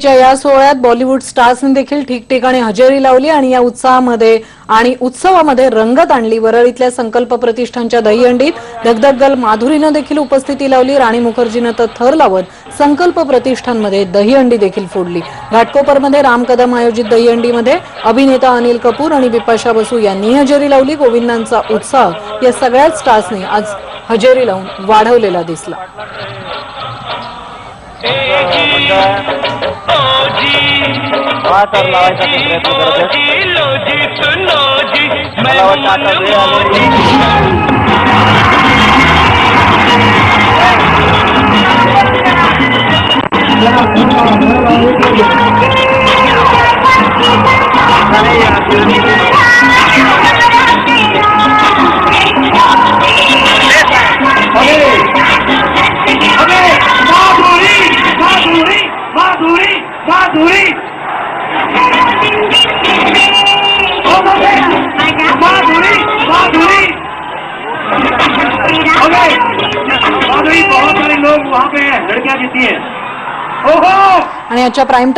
च्या या सोहळ्यात बॉलिवूड स्टार्सने देखील ठिकठिकाणी हजेरी लावली आणि या उत्साहामध्ये आणि उत्सवामध्ये रंगत आणली. वरळीतल्या संकल्प प्रतिष्ठानच्या दहीहंडीत दगदगल माधुरीनं देखील उपस्थिती लावली. राणी मुखर्जीनं तर थर लावत संकल्प प्रतिष्ठानमध्ये दहीहंडी देखील फोडली. घाटकोपरमध्ये राम कदम आयोजित दहीहंडीमध्ये अभिनेता अनिल कपूर आणि बिपाशा बसू यांनी हजेरी लावली. गोविंदांचा उत्साह या सगळ्याच स्टार्सने आज हजेरी लावून वाढवलेला दिसला. वाटर लावायचा प्रयत्न करत आहे. मला वाटतं आता वेळ माधुरी माधुरी माधुरी माधुरी माधुरी बहुत सारे लोग वहाँ पे लड़कियाँ जीती हैं। ओहो! आणि आजच्या प्राईम